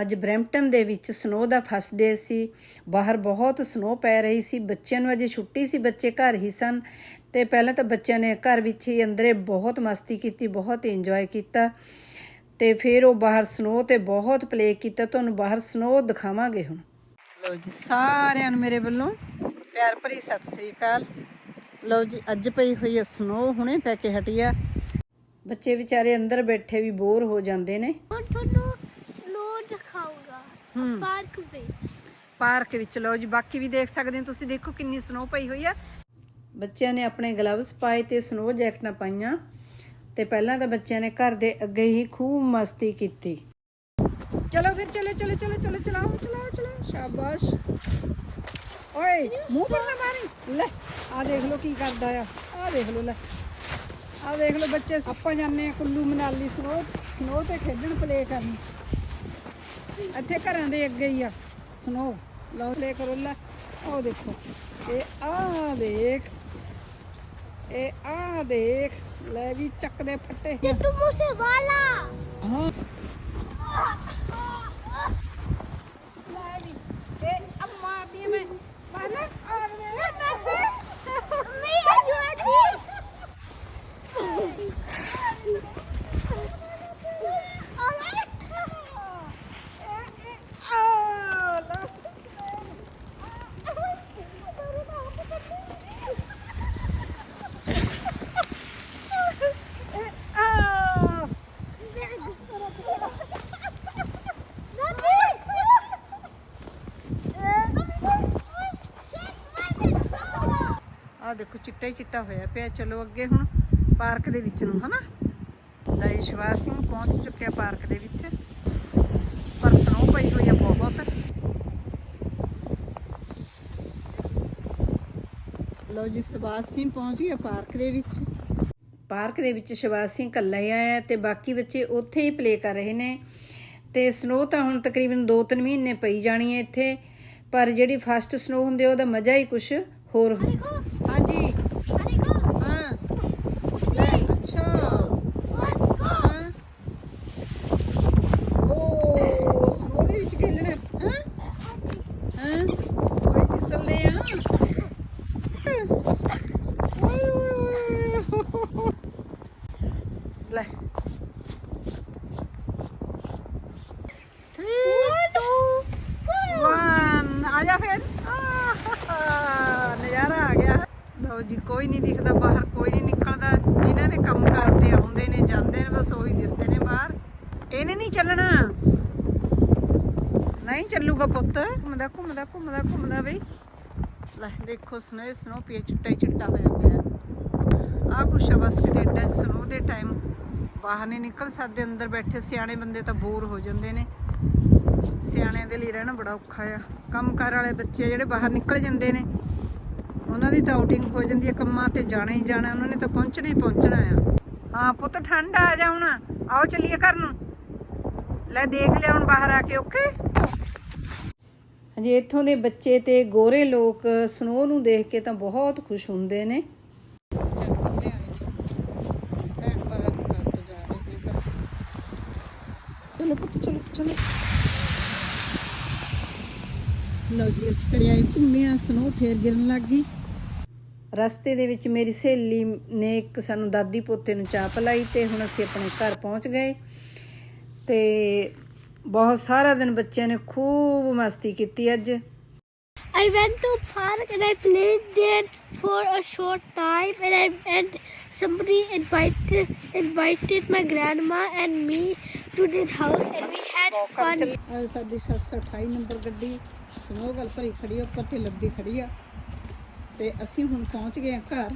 ਅੱਜ ਬਰੈਂਪਟਨ ਦੇ ਵਿੱਚ ਸਨੋ ਦਾ ਫਸਟ ਡੇ ਸੀ। ਬਾਹਰ ਬਹੁਤ ਸਨੋ ਪੈ ਰਹੀ ਸੀ। ਬੱਚਿਆਂ ਨੂੰ ਅਜੇ ਛੁੱਟੀ ਸੀ। ਬੱਚੇ ਘਰ ਹੀ ਸਨ ਤੇ ਪਹਿਲਾਂ ਤਾਂ ਬੱਚਿਆਂ ਨੇ ਘਰ ਵਿੱਚ ਹੀ ਅੰਦਰੇ ਬਹੁਤ ਮਸਤੀ ਕੀਤੀ ਬਹੁਤ ਇੰਜੋਏ ਕੀਤਾ ਤੇ ਫਿਰ ਉਹ ਬਾਹਰ ਸਨੋ ਤੇ ਬਹੁਤ ਪਲੇ ਕੀਤਾ। ਤੁਹਾਨੂੰ ਬਾਹਰ ਸਨੋ ਦਿਖਾਵਾਂਗੇ ਹੁਣ। ਲਓ ਜੀ ਸਾਰਿਆਂ ਨੂੰ ਮੇਰੇ ਵੱਲੋਂ ਪਿਆਰ ਭਰੀ ਸਤਿ ਸ੍ਰੀ ਅਕਾਲ। ਲਓ ਜੀ ਅੱਜ ਪਈ ਹੋਈ ਹੈ ਸਨੋ ਹੁਣੇ ਪੈ ਕੇ ਹਟੀ ਆ। ਬੱਚੇ ਵਿਚਾਰੇ ਅੰਦਰ ਬੈਠੇ ਵੀ ਬੋਰ ਹੋ ਜਾਂਦੇ ਨੇ। ਹੂੰ। ਪਾਰਕ ਵਿੱਚ। ਪਾਰਕ ਵਿੱਚ। ਲਓ ਜੀ ਬਾਕੀ ਵੀ ਦੇਖ ਸਕਦੇ ਹੋ ਤੁਸੀਂ। ਦੇਖੋ ਕਿੰਨੀ ਸਨੋ ਪਈ ਹੋਈ ਆ। ਬੱਚਿਆਂ ਨੇ ਆਪਣੇ ਗਲਵਸ ਪਾਏ ਤੇ ਸਨੋ ਜੈਕਟਾਂ ਪਾਈਆਂ। ਤੇ ਪਹਿਲਾਂ ਤਾਂ ਬੱਚਿਆਂ ਨੇ ਘਰ ਦੇ ਅੱਗੇ ਹੀ ਖੂਬ ਮਸਤੀ ਕੀਤੀ। ਚਲੋ ਫਿਰ ਚਲੋ ਚਲੋ ਚਲੋ ਚਲੋ ਚਲਾਓ ਚਲਾਓ ਚਲਾਓ ਸ਼ਾਬਾਸ਼। ਓਏ ਮੂੰਹ ਪਰ ਨਾ ਮਾਰੀ। ਲੈ ਆ ਦੇਖ ਲਓ ਕੀ ਕਰਦਾ ਆ। ਆ ਦੇਖ ਲਓ ਲੈ। ਆ ਦੇਖ ਲਓ ਬੱਚੇ ਆਪਾਂ ਜਾਂਦੇ ਆ ਕੁੱਲੂ ਮਨਾਲੀ ਸਨੋ ਸਨੋ ਤੇ ਖੇਡਣ ਪਲੇ ਕਰਨ। ਇੱਥੇ ਘਰਾਂ ਦੇ ਅੱਗੇ ਹੀ ਆ। ਸਨੋ ਲਓ, ਲੈ ਕਰੋ ਲੈ। ਉਹ ਦੇਖੋ, ਇਹ ਆ ਦੇਖ, ਇਹ ਆ ਦੇਖ। ਲੈ ਵੀ ਚੱਕਦੇ ਫੱਟੇ। ਟਿੱਟੂ ਮੂਸੇ ਵਾਲਾ ਹਾਂ ਇਹ ਅੰਮਾ ਦੀ ਮੈਂ ਵਾਲਾ ਔਰ ਮੈਂ ਆਜੂਦੀ ਆ ਦੇਖੋ ਚਿੱਟਾ ਹੀ ਚਿੱਟਾ ਹੋਇਆ ਪਿਆ। ਚਲੋ ਅੱਗੇ ਹੁਣ ਪਾਰਕ ਦੇ ਵਿੱਚ ਨੂੰ, ਹਨਾ? ਲੈ ਵਿਸ਼ਵਾਸ ਸਿੰਘ ਪਹੁੰਚ ਚੁੱਕਿਆ ਪਾਰਕ ਦੇ ਵਿੱਚ। ਪਰ ਸਨੋ ਪਈ ਹੋਈ ਆ ਬਹੁਤ। ਲਓ ਜੀ ਸ਼ਿਵਾਸ ਸਿੰਘ ਪਹੁੰਚ ਗਿਆ ਪਾਰਕ ਦੇ ਵਿੱਚ। ਪਾਰਕ ਦੇ ਵਿੱਚ ਸ਼ਿਵਾਸ ਸਿੰਘ ਇਕੱਲਾ ਹੀ ਆਇਆ ਤੇ ਬਾਕੀ ਬੱਚੇ ਉੱਥੇ ਹੀ ਪਲੇ ਕਰ ਰਹੇ ਨੇ। ਤੇ ਸਨੋ ਤਾਂ ਹੁਣ ਤਕਰੀਬਨ 2-3 ਮਹੀਨੇ ਪਈ ਜਾਣੀ ਹੈ ਇੱਥੇ। ਪਰ ਜਿਹੜੀ ਫਸਟ ਸਨੋ ਹੁੰਦੀ ਉਹਦਾ ਮਜ਼ਾ ਹੀ ਕੁਝ ਹੋਰ ਹੁੰਦਾ ਹਾਂਜੀ। ਹਾਂ। ਲੈ, ਅੱਛਾ। ਹਾਂ। ਉਹ ਸਨੋ ਦੇ ਵਿੱਚ ਖੇਲਣਾ। ਹਾਂ। ਹਾਂ। ਓਏ ਤਿਸਲੇ ਆ। ਓਏ ਓਏ। ਲੈ 3 2 1 ਆ ਜਾ ਫਿਰ ਆਹ, ਨਜ਼ਾਰਾ ਆ ਗਿਆ ਲਓ ਜੀ, ਕੋਈ ਨਹੀਂ ਦਿਖਦਾ ਬਾਹਰ, ਕੋਈ ਨਹੀਂ ਨਿਕਲਦਾ। ਜਿਨ੍ਹਾਂ ਨੇ ਕੰਮ ਕਰਦੇ ਆਉਂਦੇ ਨੇ, ਜਾਂਦੇ ਨੇ, ਬਸ ਉਹੀ ਦਿਸਦੇ ਨੇ ਬਾਹਰ। ਇਹਨੇ ਨਹੀਂ ਚੱਲਣਾ। ਨਹੀਂ ਚੱਲੂਗਾ ਪੁੱਤ। ਘੁੰਮਦਾ ਘੁੰਮਦਾ ਘੁੰਮਦਾ ਘੁੰਮਦਾ ਬਈ। ਲੈ, ਦੇਖੋ, ਸਨੋ ਸਨੋ ਪੀ ਚਿੱਟਾ ਹੀ ਚਿੱਟਾ ਹੋਇਆ ਪਿਆ। ਆ ਕੁਛ ਬਸ ਕੈਨੇਡਾ, ਸਨੋ ਦੇ ਟਾਈਮ ਬਾਹਰ ਨਹੀਂ ਨਿਕਲ ਸਕਦੇ, ਅੰਦਰ ਬੈਠੇ ਸਿਆਣੇ ਬੰਦੇ ਤਾਂ ਬੋਰ ਹੋ ਜਾਂਦੇ ਨੇ। ਸਿਆਣਿਆਂ ਦੇ ਲਈ ਰਹਿਣਾ ਬੜਾ ਔਖਾ ਆ। ਕੰਮ ਕਾਰ ਵਾਲੇ ਬੱਚੇ ਜਿਹੜੇ ਬਾਹਰ ਨਿਕਲ ਜਾਂਦੇ ਨੇ। ਉਹਨਾਂ ਦੀ ਤਾਂ ਆਊਟਿੰਗ ਹੋ ਜਾਂਦੀ ਹੈ ਕੰਮਾਂ ਤੇ ਜਾਣਾ ਹੀ ਜਾਣਾ ਉਹਨਾਂ ਨੇ ਤਾਂ ਪਹੁੰਚਣਾ ਹੀ ਪਹੁੰਚਣਾ ਆ। ਹਾਂ ਪੁੱਤ ਠੰਡ ਆ ਜਾ ਹੁਣ ਆਓ ਚੱਲੀਏ ਘਰ ਨੂੰ। ਲੈ ਦੇਖ ਲਿਆ ਹੁਣ ਬਾਹਰ ਆ ਕੇ ਓਕੇ? ਹਾਂਜੀ ਇੱਥੋਂ ਦੇ ਬੱਚੇ ਤੇ ਗੋਰੇ ਲੋਕ ਸਨੋ ਨੂੰ ਦੇਖ ਕੇ ਤਾਂ ਬਹੁਤ ਖੁਸ਼ ਹੁੰਦੇ ਨੇ। ਚਲੋ ਪੁੱਤ ਚਲੋ ਚਲੋ। ਲਓ ਜੀ ਅਸੀਂ ਕਰਿਆ ਘੁੰਮਿਆ ਸਨੋ ਫੇਰ ਗਿਰਨ ਲੱਗ ਗਈ। ਰਸਤੇ ਦੇ ਵਿੱਚ ਮੇਰੀ ਸਹੇਲੀ ਨੇ ਇੱਕ ਸਾਨੂੰ ਦਾਦੀ ਪੋਤੇ ਨੂੰ ਚਾਹ ਪਲਾਈ ਤੇ ਹੁਣ ਅਸੀਂ ਆਪਣੇ ਘਰ ਪਹੁੰਚ ਗਏ ਤੇ ਬਹੁਤ ਸਾਰਾ ਦਿਨ ਬੱਚਿਆਂ ਨੇ ਖੂਬ ਮਸਤੀ ਕੀਤੀ ਅੱਜ I went to park and I played there for a short time and I and somebody invited invited my grandma and me to their house and we had fun. ਅੱਜ ਸਾਡੀ 728 ਨੰਬਰ ਗੱਡੀ ਸਨੋ ਗਲ ਭਰੀ ਖੜੀ ਉੱਪਰ ਤੇ ਲੱਦੀ ਖੜੀ ਆ ਤੇ ਅਸੀਂ ਹੁਣ ਪਹੁੰਚ ਗਏ ਹਾਂ ਘਰ।